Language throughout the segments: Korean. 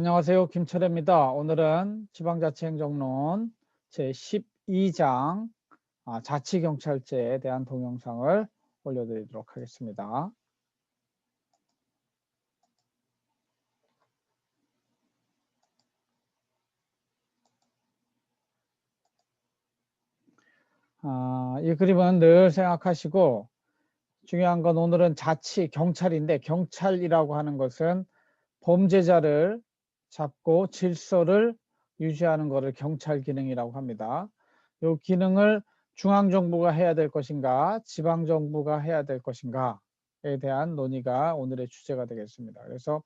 안녕하세요. 김철혜입니다. 오늘은 지방자치행정론 제12장 아, 자치경찰제에 대한 동영상을 올려드리도록 하겠습니다. 아, 이 그림은 늘 생각하시고 중요한 건 오늘은 자치 경찰인데 경찰이라고 하는 것은 범죄자를 잡고 질서를 유지하는 것을 경찰 기능이라고 합니다. 이 기능을 중앙정부가 해야 될 것인가 지방정부가 해야 될 것인가에 대한 논의가 오늘의 주제가 되겠습니다. 그래서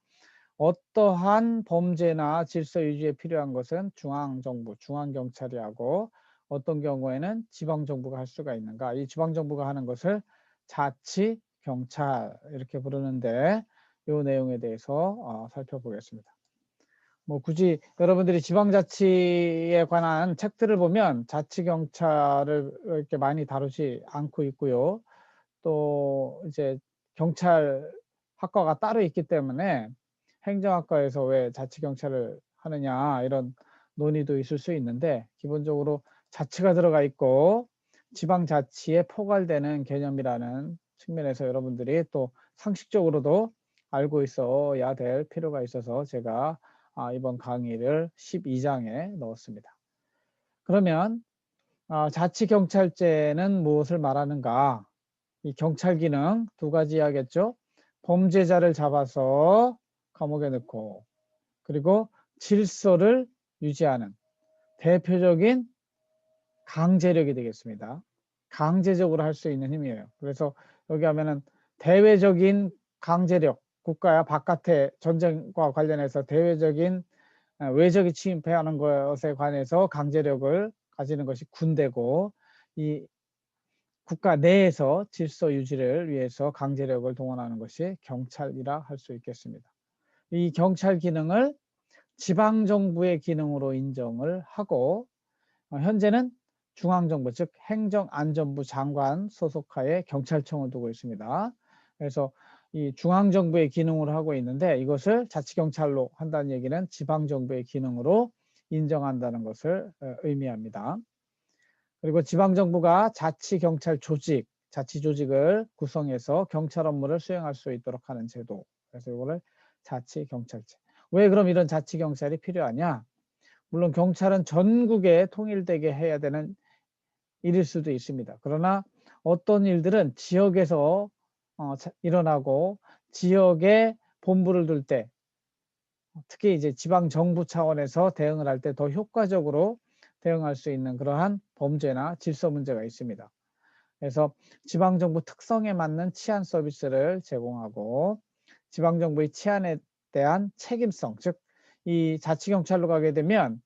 어떠한 범죄나 질서 유지에 필요한 것은 중앙정부, 중앙경찰이 하고 어떤 경우에는 지방정부가 할 수가 있는가 이 지방정부가 하는 것을 자치 경찰 이렇게 부르는데 이 내용에 대해서 어, 살펴보겠습니다. 뭐 굳이 여러분들이 지방자치에 관한 책들을 보면 자치경찰을 이렇게 많이 다루지 않고 있고요. 또 이제 경찰 학과가 따로 있기 때문에 행정학과에서 왜 자치경찰을 하느냐 이런 논의도 있을 수 있는데 기본적으로 자치가 들어가 있고 지방자치에 포괄되는 개념이라는 측면에서 여러분들이 또 상식적으로도 알고 있어야 될 필요가 있어서 제가 아, 이번 강의를 12장에 넣었습니다. 그러면 아, 자치경찰제는 무엇을 말하는가? 이 경찰 기능 두 가지 하겠죠. 범죄자를 잡아서 감옥에 넣고 그리고 질서를 유지하는 대표적인 강제력이 되겠습니다. 강제적으로 할 수 있는 힘이에요. 그래서 여기 하면은 대외적인 강제력 국가 바깥의 전쟁과 관련해서 대외적인 어, 외적이 침입하는 것에 관해서 강제력을 가지는 것이 군대고 이 국가 내에서 질서 유지를 위해서 강제력을 동원하는 것이 경찰이라 할 수 있겠습니다. 이 경찰 기능을 지방정부의 기능으로 인정을 하고 어, 현재는 중앙정부 즉 행정안전부 장관 소속하에 경찰청을 두고 있습니다. 그래서 이 중앙정부의 기능으로 하고 있는데 이것을 자치경찰로 한다는 얘기는 지방정부의 기능으로 인정한다는 것을 어, 의미합니다. 그리고 지방정부가 자치경찰 조직, 자치조직을 구성해서 경찰 업무를 수행할 수 있도록 하는 제도. 그래서 이거를 자치경찰제. 왜 그럼 이런 자치경찰이 필요하냐? 물론 경찰은 전국에 통일되게 해야 되는 일일 수도 있습니다. 그러나 어떤 일들은 지역에서 어, 일어나고 지역에 본부를 둘 때 특히 이제 지방 정부 차원에서 대응을 할 때 더 효과적으로 대응할 수 있는 그러한 범죄나 질서 문제가 있습니다. 그래서 지방 정부 특성에 맞는 치안 서비스를 제공하고 지방 정부의 치안에 대한 책임성, 즉 이 자치경찰로 가게 되면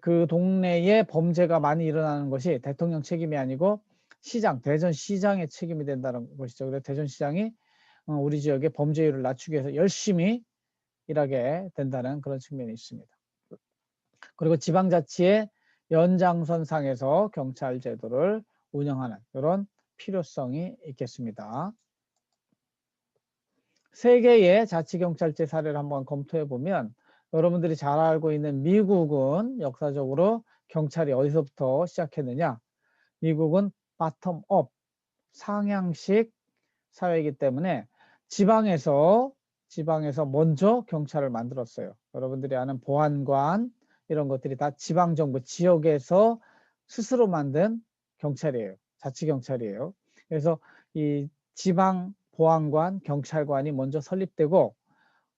그 동네에 범죄가 많이 일어나는 것이 대통령 책임이 아니고 시장, 대전 시장의 책임이 된다는 것이죠. 그래서 대전 시장이 어, 우리 지역의 범죄율을 낮추기 위해서 열심히 일하게 된다는 그런 측면이 있습니다. 그리고 지방자치의 연장선상에서 경찰 제도를 운영하는 이런 필요성이 있겠습니다. 세계의 자치경찰제 사례를 한번 검토해 보면 여러분들이 잘 알고 있는 미국은 역사적으로 경찰이 어디서부터 시작했느냐 미국은 바텀업 상향식 사회이기 때문에 지방에서 지방에서 먼저 경찰을 만들었어요. 여러분들이 아는 보안관 이런 것들이 다 지방 정부 지역에서 스스로 만든 경찰이에요. 자치 경찰이에요. 그래서 이 지방 보안관, 경찰관이 먼저 설립되고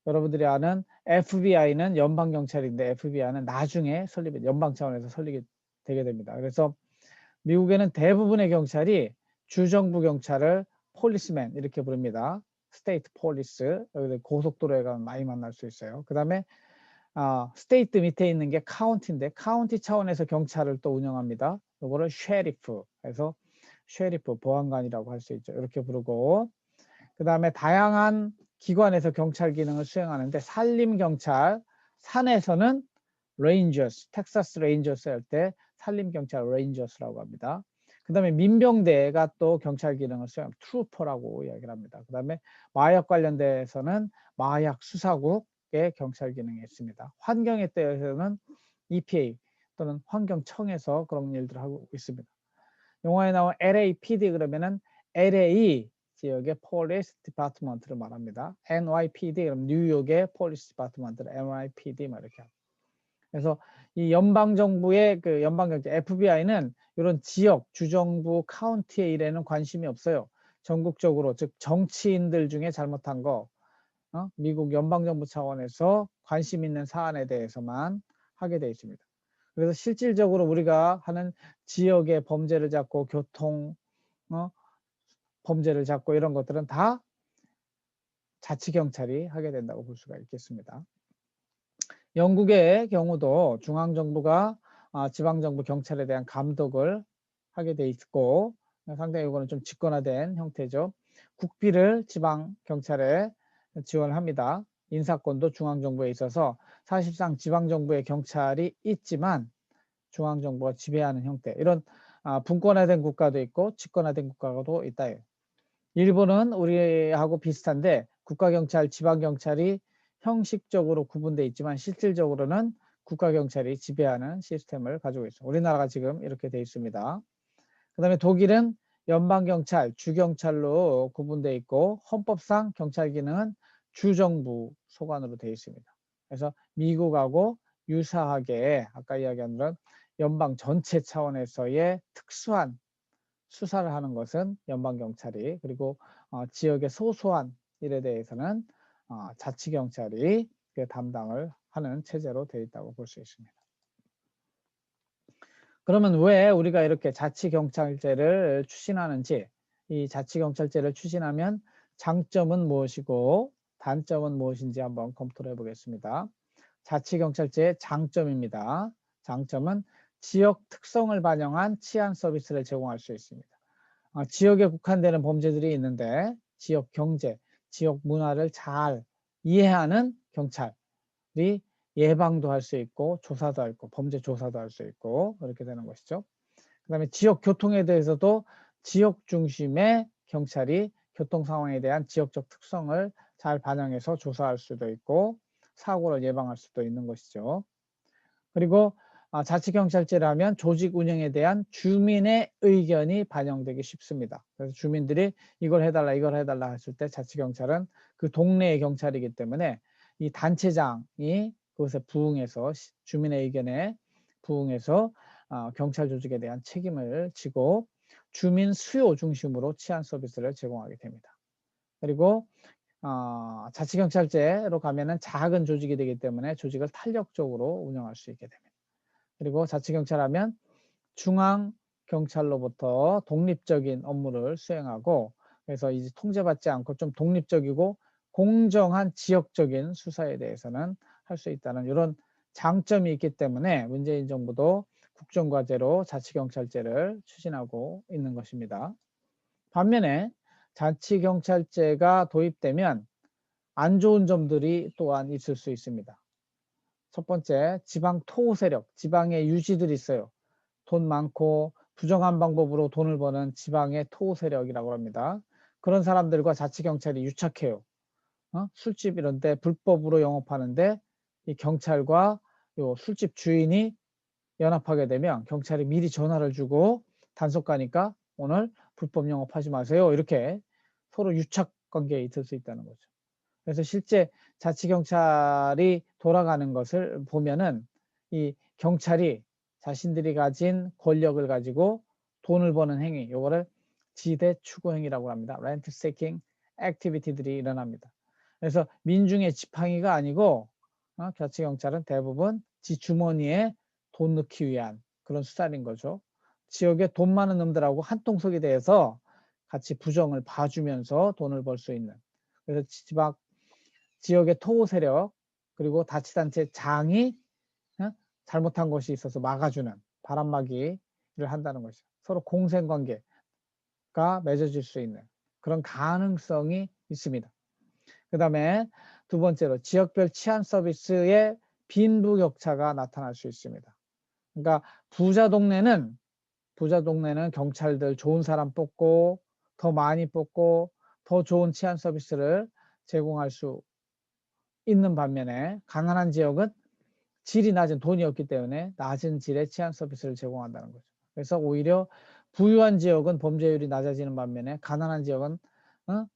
여러분들이 아는 FBI는 연방 경찰인데 FBI는 나중에 설립, 연방 차원에서 설립이 되게 됩니다. 그래서 미국에는 대부분의 경찰이 주정부 경찰을 폴리스맨 이렇게 부릅니다. 스테이트 폴리스 여기 고속도로에 가면 많이 만날 수 있어요. 그 다음에 아, 스테이트 밑에 있는 게 카운티인데 카운티 차원에서 경찰을 또 운영합니다. 이거를 쉐리프 해서 쉐리프 보안관이라고 할 수 있죠. 이렇게 부르고 그 다음에 다양한 기관에서 경찰 기능을 수행하는데 산림 경찰 산에서는 레인저스 텍사스 레인저스 할 때 산림경찰 레인저스라고 합니다. 그 다음에 민병대가 또 경찰 기능을 수행 트루퍼라고 이야기를 합니다. 그 다음에 마약 관련돼서는 마약 수사국에 지역의 경찰 기능이 있습니다. 환경에 대해서는 EPA 또는 환경청에서 그런 일들을 하고 있습니다. 영화에 나온 LAPD 그러면은 LA 지역의 Police Department를 말합니다. NYPD 그럼 뉴욕의 Police Department를 NYPD 막 이렇게. 그래서 이 연방 정부의 그 연방 경찰 FBI는 이런 지역, 주정부, 카운티의 일에는 관심이 없어요. 전국적으로 즉 정치인들 중에 잘못한 거 어? 미국 연방 정부 차원에서 관심 있는 사안에 대해서만 하게 되어 있습니다. 그래서 실질적으로 우리가 하는 지역의 범죄를 잡고 교통 어? 범죄를 잡고 이런 것들은 다 자치 경찰이 하게 된다고 볼 수가 있겠습니다. 영국의 경우도 중앙정부가 아, 지방정부 경찰에 대한 감독을 하게 돼 있고 상당히 이거는 좀 직권화된 형태죠. 국비를 지방경찰에 지원합니다. 인사권도 중앙정부에 있어서 사실상 지방정부의 경찰이 있지만 중앙정부가 지배하는 형태 이런 아, 분권화된 국가도 있고 직권화된 국가도 있다. 일본은 우리하고 비슷한데 국가경찰, 지방경찰이 형식적으로 구분되어 있지만 실질적으로는 국가경찰이 지배하는 시스템을 가지고 있습니다. 우리나라가 지금 이렇게 되어 있습니다. 그 다음에 독일은 연방경찰, 주경찰로 구분되어 있고 헌법상 경찰 기능은 주정부 소관으로 되어 있습니다. 그래서 미국하고 유사하게 아까 이야기한 대로 연방 전체 차원에서의 특수한 수사를 하는 것은 연방경찰이 그리고 어, 지역의 소소한 일에 대해서는 어, 자치 경찰이 그 담당을 하는 체제로 되어 있다고 볼 수 있습니다. 그러면 왜 우리가 이렇게 자치 경찰제를 추진하는지 이 자치 경찰제를 추진하면 장점은 무엇이고 단점은 무엇인지 한번 검토를 해보겠습니다. 자치 경찰제의 장점입니다. 장점은 지역 특성을 반영한 치안 서비스를 제공할 수 있습니다. 아, 지역에 국한되는 범죄들이 있는데 지역 경제, 지역 문화를 잘 이해하는 경찰이 예방도 할 수 있고 조사도 할 있고 범죄 조사도 할 수 있고 그렇게 되는 것이죠. 그 다음에 지역 교통에 대해서도 지역 중심의 경찰이 교통 상황에 대한 지역적 특성을 잘 반영해서 조사할 수도 있고 사고를 예방할 수도 있는 것이죠. 그리고 아, 자치경찰제라면 조직 운영에 대한 주민의 의견이 반영되기 쉽습니다. 그래서 주민들이 이걸 해달라 이걸 해달라 했을 때 자치경찰은 그 동네의 경찰이기 때문에 이 단체장이 그것에 부응해서 주민의 의견에 부응해서 어, 경찰 조직에 대한 책임을 지고 주민 수요 중심으로 치안 서비스를 제공하게 됩니다. 그리고 어, 자치경찰제로 가면은 작은 조직이 되기 때문에 조직을 탄력적으로 운영할 수 있게 됩니다. 그리고 자치경찰하면 중앙경찰로부터 독립적인 업무를 수행하고 그래서 이제 통제받지 않고 좀 독립적이고 공정한 지역적인 수사에 대해서는 할 수 있다는 이런 장점이 있기 때문에 문재인 정부도 국정과제로 자치경찰제를 추진하고 있는 것입니다. 반면에 자치경찰제가 도입되면 안 좋은 점들이 또한 있을 수 있습니다. 첫 번째, 지방 토호 세력, 지방의 유지들이 있어요. 돈 많고 부정한 방법으로 돈을 버는 지방의 토호 세력이라고 합니다. 그런 사람들과 자치경찰이 유착해요. 어? 술집 이런 데 불법으로 영업하는데 이 경찰과 요 술집 주인이 연합하게 되면 경찰이 미리 전화를 주고 단속 가니까 오늘 불법 영업하지 마세요. 이렇게 서로 유착 관계에 있을 수 있다는 거죠. 그래서 실제 자치경찰이 돌아가는 것을 보면은 이 경찰이 자신들이 가진 권력을 가지고 돈을 버는 행위, 요거를 지대 추구 행위라고 합니다. 렌트 세킹 액티비티들이 일어납니다. 그래서 민중의 지팡이가 아니고 어, 자치경찰은 대부분 지 주머니에 돈 넣기 위한 그런 수단인 거죠. 지역에 돈 많은 놈들하고 한통속이 돼서 같이 부정을 봐주면서 돈을 벌 수 있는 그래서 지방 지역의 토호 세력 그리고 다치단체 장이 어? 잘못한 것이 있어서 막아주는 바람막이를 한다는 것이죠. 서로 공생관계가 맺어질 수 있는 그런 가능성이 있습니다. 그 다음에 두 번째로 지역별 치안 서비스의 빈부 격차가 나타날 수 있습니다. 그러니까 부자 동네는 부자 동네는 경찰들 좋은 사람 뽑고 더 많이 뽑고 더 좋은 치안 서비스를 제공할 수 있는 반면에 가난한 지역은 질이 낮은 돈이 없기 때문에 낮은 질의 치안 서비스를 제공한다는 거죠. 그래서 오히려 부유한 지역은 범죄율이 낮아지는 반면에 가난한 지역은 어?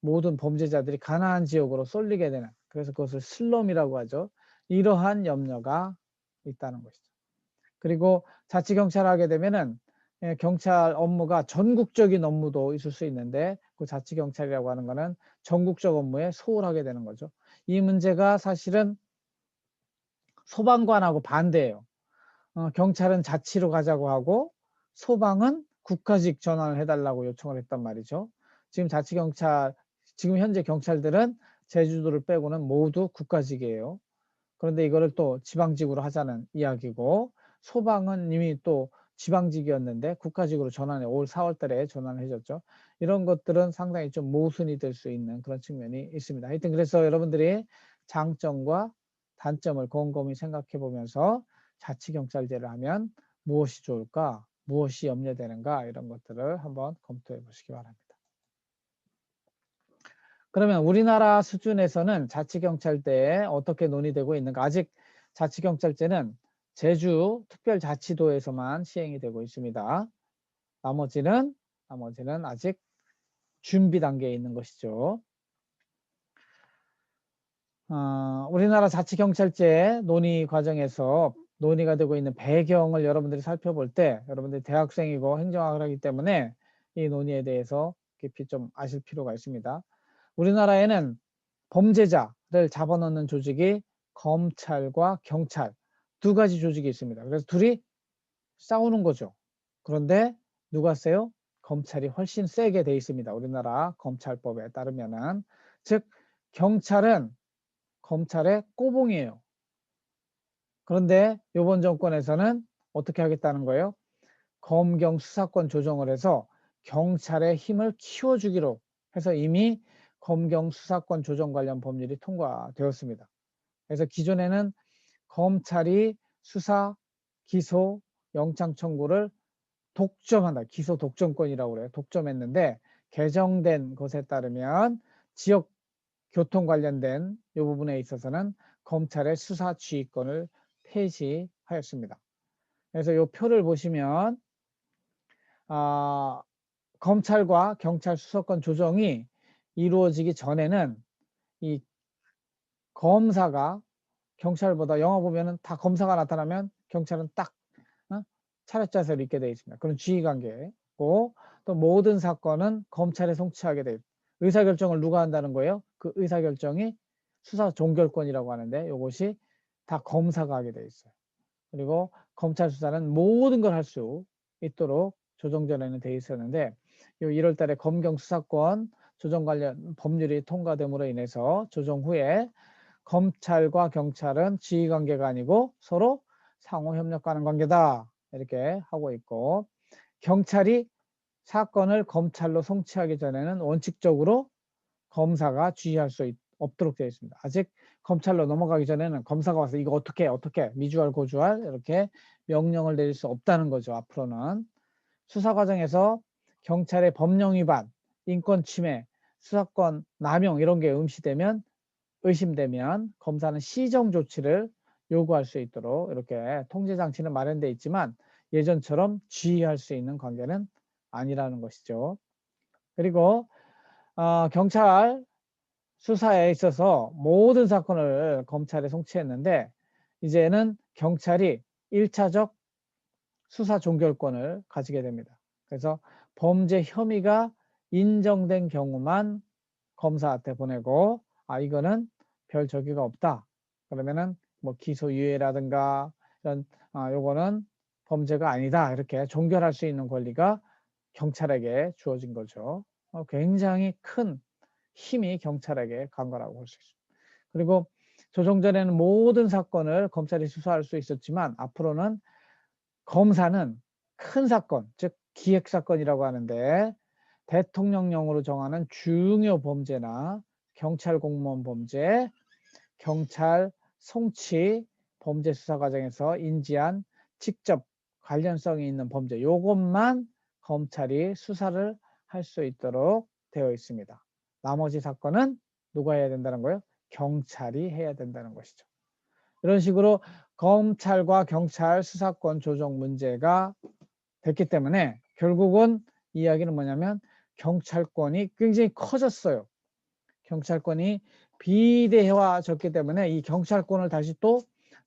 모든 범죄자들이 가난한 지역으로 쏠리게 되는 그래서 그것을 슬럼이라고 하죠. 이러한 염려가 있다는 것이죠. 그리고 자치경찰 하게 되면은 예, 경찰 업무가 전국적인 업무도 있을 수 있는데 그 자치경찰이라고 하는 거는 전국적 업무에 소홀하게 되는 거죠. 이 문제가 사실은 소방관하고 반대예요. 어, 경찰은 자치로 가자고 하고 소방은 국가직 전환을 해달라고 요청을 했단 말이죠. 지금 자치경찰, 지금 현재 경찰들은 제주도를 빼고는 모두 국가직이에요. 그런데 이거를 또 지방직으로 하자는 이야기고 소방은 이미 또 지방직이었는데 국가직으로 전환해 올 4월 달에 전환을 해줬죠. 이런 것들은 상당히 좀 모순이 될 수 있는 그런 측면이 있습니다. 하여튼 그래서 여러분들이 장점과 단점을 곰곰이 생각해 보면서 자치경찰제를 하면 무엇이 좋을까, 무엇이 염려되는가 이런 것들을 한번 검토해 보시기 바랍니다. 그러면 우리나라 수준에서는 자치경찰제에 어떻게 논의되고 있는가? 아직 자치경찰제는 제주 특별자치도에서만 시행이 되고 있습니다. 나머지는 나머지는 아직 준비 단계에 있는 것이죠. 어, 우리나라 자치경찰제 논의 과정에서 논의가 되고 있는 배경을 여러분들이 살펴볼 때 여러분들이 대학생이고 행정학을 하기 때문에 이 논의에 대해서 깊이 좀 아실 필요가 있습니다. 우리나라에는 범죄자를 잡아넣는 조직이 검찰과 경찰 두 가지 조직이 있습니다. 그래서 둘이 싸우는 거죠. 그런데 누가 세요? 검찰이 훨씬 세게 돼 있습니다. 우리나라 검찰법에 따르면은 즉 경찰은 검찰의 꼬봉이에요. 그런데 이번 정권에서는 어떻게 하겠다는 거예요? 검경 수사권 조정을 해서 경찰의 힘을 키워주기로 해서 이미 검경 수사권 조정 관련 법률이 통과되었습니다. 그래서 기존에는 검찰이 수사, 기소, 영장 청구를 독점한다. 기소 독점권이라고 그래요. 독점했는데 개정된 것에 따르면 지역 교통 관련된 이 부분에 있어서는 검찰의 수사 지휘권을 폐지하였습니다. 그래서 이 표를 보시면 아, 검찰과 경찰 수사권 조정이 이루어지기 전에는 이 검사가 경찰보다 영화 보면은 다 검사가 나타나면 경찰은 딱 어? 차렷 자세를 입게 되어 있습니다. 그런 지휘관계고 또 모든 사건은 검찰에 송치하게 돼 의사결정을 누가 한다는 거예요? 그 의사결정이 수사 종결권이라고 하는데 이것이 다 검사가 하게 돼 있어요. 그리고 검찰 수사는 모든 걸 할 수 있도록 조정 전에는 돼 있었는데 요 1월 달에 검경 수사권 조정 관련 법률이 통과됨으로 인해서 조정 후에 검찰과 경찰은 지휘 관계가 아니고 서로 상호 협력하는 관계다. 이렇게 하고 있고 경찰이 사건을 검찰로 송치하기 전에는 원칙적으로 검사가 지휘할 수 있, 없도록 되어 있습니다. 아직 검찰로 넘어가기 전에는 검사가 와서 이거 어떻게 어떻게 미주알 고주알 이렇게 명령을 내릴 수 없다는 거죠. 앞으로는 수사 과정에서 경찰의 법령 위반, 인권 침해, 수사권 남용 이런 게 음시되면 의심되면 검사는 시정 조치를 요구할 수 있도록 이렇게 통제 장치는 마련되어 있지만 예전처럼 지휘할 수 있는 관계는 아니라는 것이죠. 그리고 어, 경찰 수사에 있어서 모든 사건을 검찰에 송치했는데 이제는 경찰이 1차적 수사 종결권을 가지게 됩니다. 그래서 범죄 혐의가 인정된 경우만 검사한테 보내고 아 이거는 별 저기가 없다. 그러면은 뭐 기소유예라든가 이런 아 요거는 범죄가 아니다. 이렇게 종결할 수 있는 권리가 경찰에게 주어진 거죠. 어, 굉장히 큰 힘이 경찰에게 간 거라고 볼 수 있습니다. 그리고 조정 전에는 모든 사건을 검찰이 수사할 수 있었지만 앞으로는 검사는 큰 사건, 즉 기획 사건이라고 하는데 대통령령으로 정하는 중요 범죄나 경찰 공무원 범죄, 경찰 송치 범죄 수사 과정에서 인지한 직접 관련성이 있는 범죄 요것만 검찰이 수사를 할 수 있도록 되어 있습니다. 나머지 사건은 누가 해야 된다는 거예요? 경찰이 해야 된다는 것이죠. 이런 식으로 검찰과 경찰 수사권 조정 문제가 됐기 때문에 결국은 이야기는 뭐냐면 경찰권이 굉장히 커졌어요. 경찰권이 비대화졌기 때문에 이 경찰권을 다시 또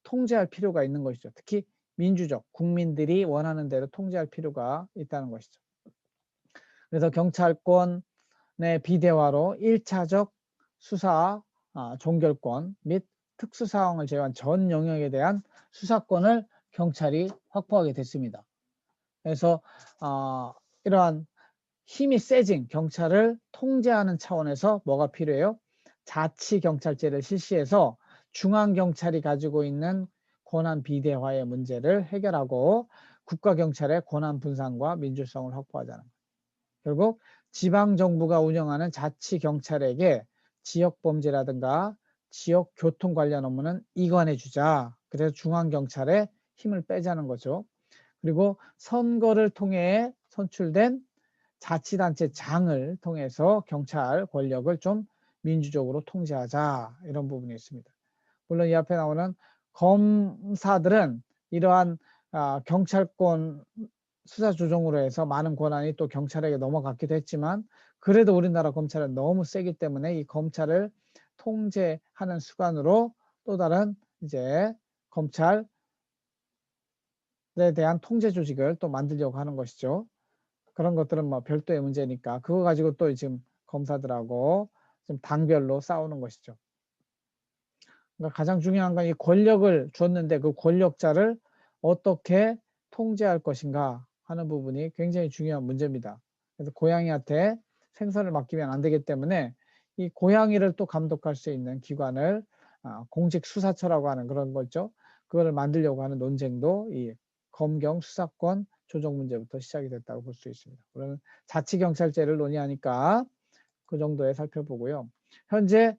통제할 필요가 있는 것이죠. 특히 민주적 국민들이 원하는 대로 통제할 필요가 있다는 것이죠. 그래서 경찰권의 비대화로 1차적 수사 아, 종결권 및 특수사항을 제외한 전 영역에 대한 수사권을 경찰이 확보하게 됐습니다. 그래서 어, 이러한 힘이 세진 경찰을 통제하는 차원에서 뭐가 필요해요? 자치경찰제를 실시해서 중앙경찰이 가지고 있는 권한 비대화의 문제를 해결하고 국가경찰의 권한 분산과 민주성을 확보하자는 거예요. 결국 지방정부가 운영하는 자치경찰에게 지역범죄라든가 지역 교통 관련 업무는 이관해 주자. 그래서 중앙경찰에 힘을 빼자는 거죠. 그리고 선거를 통해 선출된 자치단체 장을 통해서 경찰 권력을 좀 민주적으로 통제하자 이런 부분이 있습니다. 물론 이 앞에 나오는 검사들은 이러한 아, 경찰권 수사 조정으로 해서 많은 권한이 또 경찰에게 넘어갔기도 했지만 그래도 우리나라 검찰은 너무 세기 때문에 이 검찰을 통제하는 수단으로 또 다른 이제 검찰에 대한 통제 조직을 또 만들려고 하는 것이죠. 그런 것들은 뭐 별도의 문제니까 그거 가지고 또 지금 검사들하고 좀 당별로 싸우는 것이죠. 그러니까 가장 중요한 건 이 권력을 줬는데 그 권력자를 어떻게 통제할 것인가 하는 부분이 굉장히 중요한 문제입니다. 그래서 고양이한테 생선을 맡기면 안 되기 때문에 이 고양이를 또 감독할 수 있는 기관을 아, 공직수사처라고 하는 그런 거죠. 그거를 만들려고 하는 논쟁도 이 검경 수사권 조정 문제부터 시작이 됐다고 볼 수 있습니다. 그러면 자치경찰제를 논의하니까 그 정도에 살펴보고요. 현재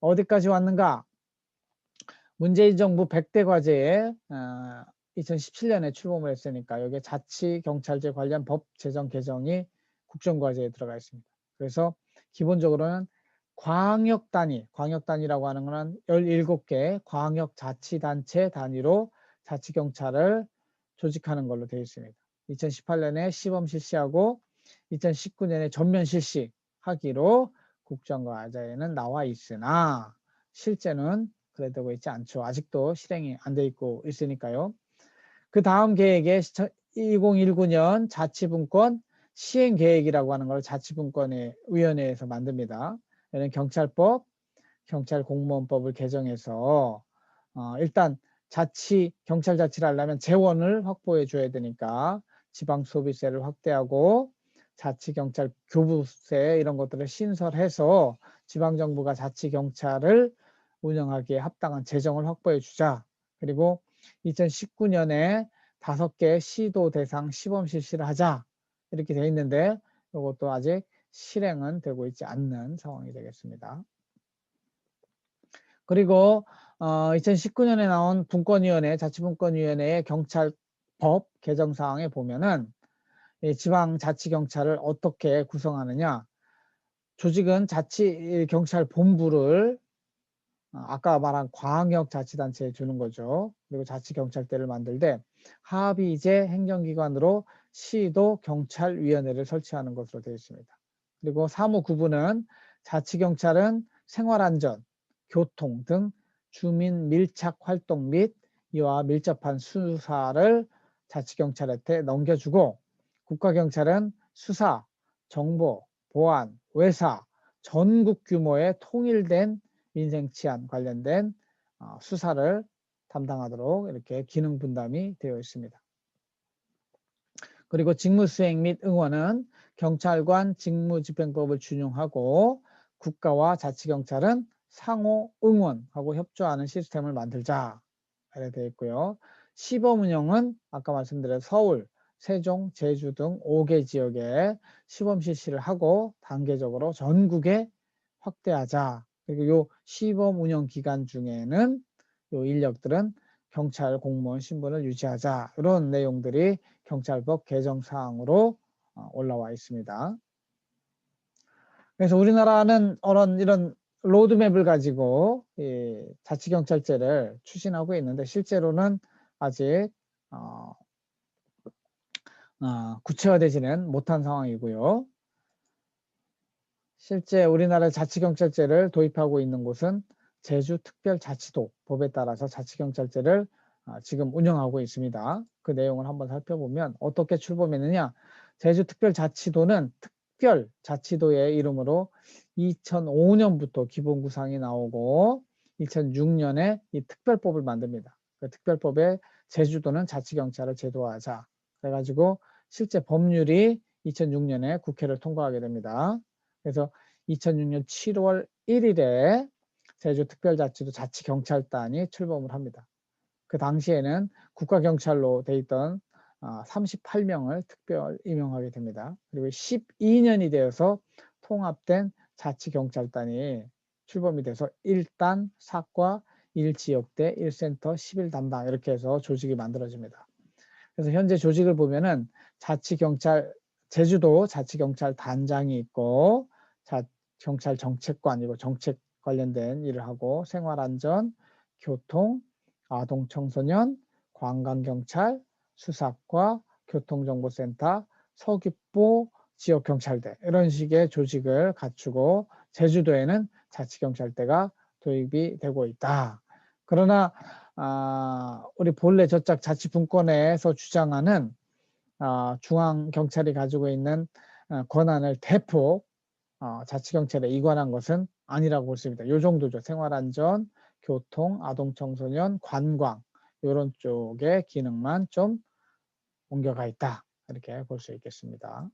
어디까지 왔는가? 문재인 정부 100대 과제에 2017년에 아, 출범을 했으니까 여기에 자치경찰제 관련 법 제정 개정이 국정과제에 들어가 있습니다. 그래서 기본적으로는 광역 단위, 광역 단위라고 하는 것은 17개 광역 자치단체 단위로 자치경찰을 조직하는 걸로 되어 있습니다. 2018년에 시범 실시하고 2019년에 전면 실시하기로 국정과제에는 나와 있으나 실제는 그래 되고 있지 않죠. 아직도 실행이 안 돼 있고 있으니까요. 그 다음 계획에 2019년 자치분권 시행계획이라고 하는 걸 자치분권의 위원회에서 만듭니다. 이는 경찰법, 경찰공무원법을 개정해서 어, 일단 자치 경찰 자치를 하려면 재원을 확보해 줘야 되니까 지방 소비세를 확대하고 자치 경찰 교부세 이런 것들을 신설해서 지방 정부가 자치 경찰을 운영하기에 합당한 재정을 확보해 주자. 그리고 2019년에 다섯 개 시도 대상 시범 실시를 하자. 이렇게 돼 있는데 이것도 아직 실행은 되고 있지 않는 상황이 되겠습니다. 그리고 어, 2019년에 나온 분권위원회, 자치분권위원회의 경찰 법 개정 사항에 보면은 지방자치경찰을 어떻게 구성하느냐 조직은 자치경찰본부를 어, 아까 말한 광역자치단체에 주는 거죠. 그리고 자치경찰대를 만들 때 합의제 행정기관으로 시도 경찰위원회를 설치하는 것으로 되어 있습니다. 그리고 사무 구분은 자치경찰은 생활안전, 교통 등 주민 밀착 활동 및 이와 밀접한 수사를 자치경찰한테 넘겨주고 국가경찰은 수사, 정보, 보안, 외사, 전국 규모의 통일된 민생치안 관련된 어, 수사를 담당하도록 이렇게 기능 분담이 되어 있습니다. 그리고 직무수행 및 응원은 경찰관 직무집행법을 준용하고 국가와 자치경찰은 상호 응원하고 협조하는 시스템을 만들자 이렇게 되어 있고요. 시범 운영은 아까 말씀드린 서울, 세종, 제주 등 5개 지역에 시범 실시를 하고 단계적으로 전국에 확대하자. 그리고 요 시범 운영 기간 중에는 요 인력들은 경찰 공무원 신분을 유지하자. 이런 내용들이 경찰법 개정 사항으로 어, 올라와 있습니다. 그래서 우리나라는 이런 이런 로드맵을 가지고 이 자치경찰제를 추진하고 있는데 실제로는 아직 어, 어, 구체화되지는 못한 상황이고요. 실제 우리나라 자치경찰제를 도입하고 있는 곳은 제주특별자치도 법에 따라서 자치경찰제를 아, 지금 운영하고 있습니다. 그 내용을 한번 살펴보면 어떻게 출범했느냐. 제주특별자치도는 특별자치도의 이름으로 2005년부터 기본구상이 나오고 2006년에 이 특별법을 만듭니다. 그 특별법에 제주도는 자치경찰을 제도화하자. 그래가지고 실제 법률이 2006년에 국회를 통과하게 됩니다. 그래서 2006년 7월 1일에 제주특별자치도 자치경찰단이 출범을 합니다. 그 당시에는 국가경찰로 돼 있던 38명을 아, 특별 임명하게 됩니다. 그리고 12년이 되어서 통합된 자치경찰단이 출범이 돼서 1단, 사과, 1지역대, 1센터, 11담당 이렇게 해서 조직이 만들어집니다. 그래서 현재 조직을 보면은 자치경찰, 제주도 자치경찰 단장이 있고 자, 경찰 정책관이고 정책 관련된 일을 하고 생활안전, 교통, 아동청소년, 관광경찰, 수사과, 교통정보센터, 서귀포 지역경찰대 이런 식의 조직을 갖추고 제주도에는 자치경찰대가 도입이 되고 있다. 그러나 아, 우리 본래 저짝 자치분권에서 주장하는 아, 중앙 경찰이 가지고 있는 아, 권한을 대폭 어, 자치경찰에 이관한 것은 아니라고 볼 수 있습니다. 요 정도죠. 생활안전, 교통, 아동청소년, 관광 이런 쪽의 기능만 좀 옮겨가 있다. 이렇게 볼 수 있겠습니다.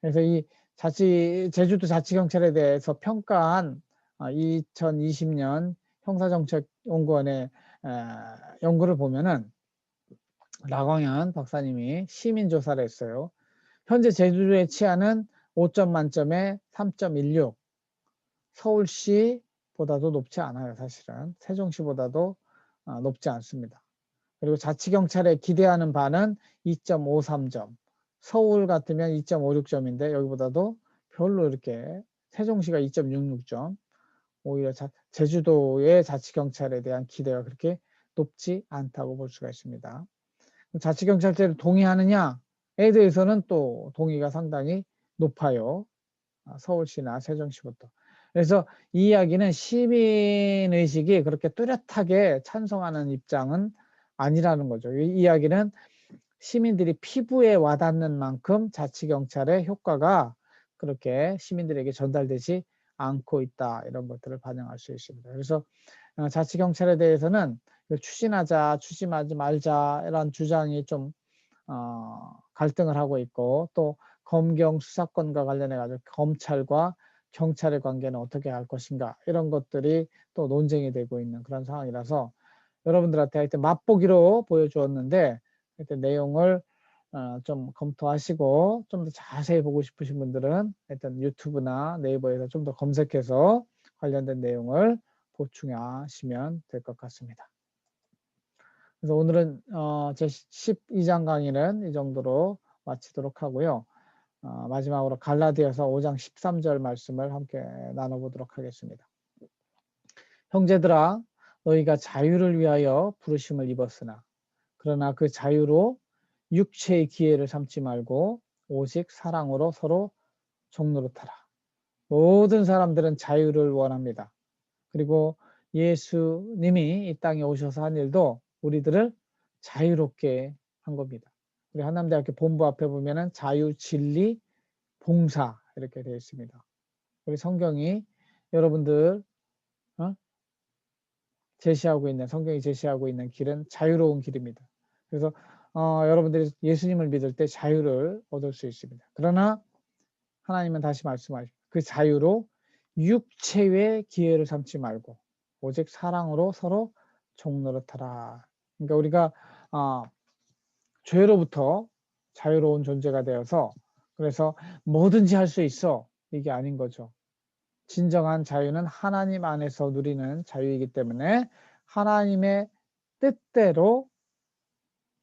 그래서 이 자치 제주도 자치경찰에 대해서 평가한 2020년 어, 형사정책 연구원의 연구를 보면은 라광현 박사님이 시민 조사를 했어요. 현재 제주도의 치안은 5점 만점에 3.16 서울시보다도 높지 않아요 사실은. 세종시보다도 어, 높지 않습니다. 그리고 자치경찰에 기대하는 바는 2.53점 서울 같으면 2.56점인데 여기보다도 별로 이렇게 세종시가 2.66점 오히려 자, 제주도의 자치경찰에 대한 기대가 그렇게 높지 않다고 볼 수가 있습니다 자치경찰제를 동의하느냐에 대해서는 또 동의가 상당히 높아요. 아, 서울시나 세종시부터. 그래서 이 이야기는 시민의식이 그렇게 뚜렷하게 찬성하는 입장은 아니라는 거죠. 이 이야기는 시민들이 피부에 와닿는 만큼 자치경찰의 효과가 그렇게 시민들에게 전달되지 않고 있다 이런 것들을 반영할 수 있습니다. 그래서 어, 자치 경찰에 대해서는 추진하자 추진하지 말자 이런 주장이 좀 어, 갈등을 하고 있고 또 검경 수사권과 관련해 가지고 검찰과 경찰의 관계는 어떻게 할 것인가 이런 것들이 또 논쟁이 되고 있는 그런 상황이라서 여러분들한테 하여튼 맛보기로 보여주었는데 하여튼 내용을 어, 좀 검토하시고 좀 더 자세히 보고 싶으신 분들은 일단 유튜브나 네이버에서 좀 더 검색해서 관련된 내용을 보충하시면 될 것 같습니다. 그래서 오늘은 어, 제 12장 강의는 이 정도로 마치도록 하고요. 어, 마지막으로 갈라디아서 5장 13절 말씀을 함께 나눠보도록 하겠습니다. 형제들아 너희가 자유를 위하여 부르심을 입었으나 그러나 그 자유로 육체의 기회를 삼지 말고 오직 사랑으로 서로 종노릇하라. 모든 사람들은 자유를 원합니다. 그리고 예수님이 이 땅에 오셔서 한 일도 우리들을 자유롭게 한 겁니다. 우리 한남대학교 본부 앞에 보면은 자유, 진리, 봉사 이렇게 되어 있습니다. 우리 성경이 여러분들 어? 제시하고 있는 성경이 제시하고 있는 길은 자유로운 길입니다. 그래서 어, 여러분들이 예수님을 믿을 때 자유를 얻을 수 있습니다. 그러나 하나님은 다시 말씀하시고 그 자유로 육체의 기회를 삼지 말고 오직 사랑으로 서로 종노릇하라. 그러니까 우리가 어, 죄로부터 자유로운 존재가 되어서 그래서 뭐든지 할 수 있어 이게 아닌 거죠. 진정한 자유는 하나님 안에서 누리는 자유이기 때문에 하나님의 뜻대로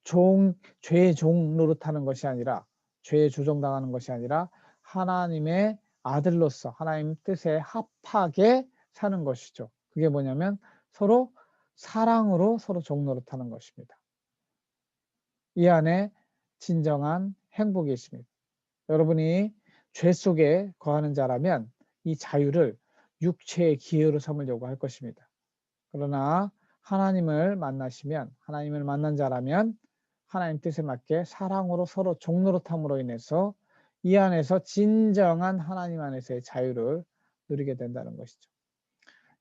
종, 죄의 종 노릇하는 것이 아니라 죄에 조종당하는 것이 아니라 하나님의 아들로서 하나님 뜻에 합하게 사는 것이죠. 그게 뭐냐면 서로 사랑으로 서로 종 노릇하는 것입니다. 이 안에 진정한 행복이 있습니다. 여러분이 죄 속에 거하는 자라면 이 자유를 육체의 기회로 삼으려고 할 것입니다. 그러나 하나님을 만나시면 하나님을 만난 자라면 하나님 뜻에 맞게 사랑으로 서로 종노릇함으로 인해서 이 안에서 진정한 하나님 안에서의 자유를 누리게 된다는 것이죠.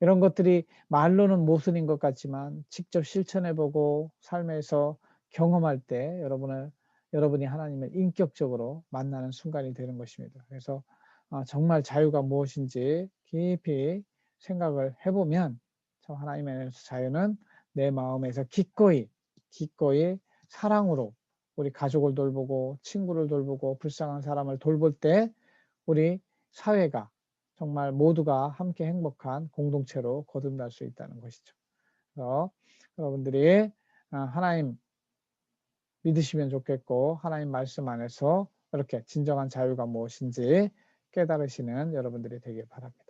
이런 것들이 말로는 모순인 것 같지만 직접 실천해보고 삶에서 경험할 때 여러분을 여러분이 하나님을 인격적으로 만나는 순간이 되는 것입니다. 그래서 아, 정말 자유가 무엇인지 깊이 생각을 해보면 참 하나님의 안에서 자유는 내 마음에서 기꺼이 기꺼이 사랑으로 우리 가족을 돌보고 친구를 돌보고 불쌍한 사람을 돌볼 때 우리 사회가 정말 모두가 함께 행복한 공동체로 거듭날 수 있다는 것이죠. 그래서 여러분들이 아, 하나님 믿으시면 좋겠고 하나님 말씀 안에서 이렇게 진정한 자유가 무엇인지 깨달으시는 여러분들이 되길 바랍니다.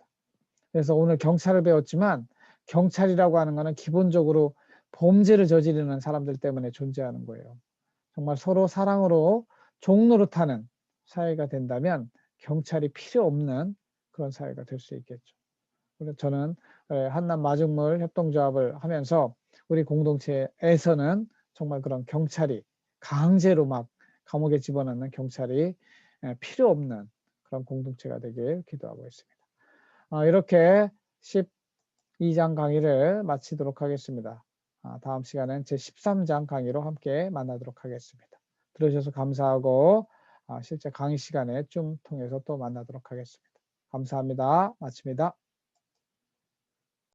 그래서 오늘 경찰을 배웠지만 경찰이라고 하는 것은 기본적으로 범죄를 저지르는 사람들 때문에 존재하는 거예요. 정말 서로 사랑으로 종노릇하는 사회가 된다면 경찰이 필요 없는 그런 사회가 될 수 있겠죠. 그래서 저는 한남 마중물 협동조합을 하면서 우리 공동체에서는 정말 그런 경찰이 강제로 막 감옥에 집어넣는 경찰이 필요 없는 그런 공동체가 되길 기도하고 있습니다. 아, 이렇게 12장 강의를 마치도록 하겠습니다. 아, 다음 시간은 제 13장 강의로 함께 만나도록 하겠습니다. 들어주셔서 감사하고 아, 실제 강의 시간에 좀 통해서 또 만나도록 하겠습니다. 감사합니다. 마칩니다.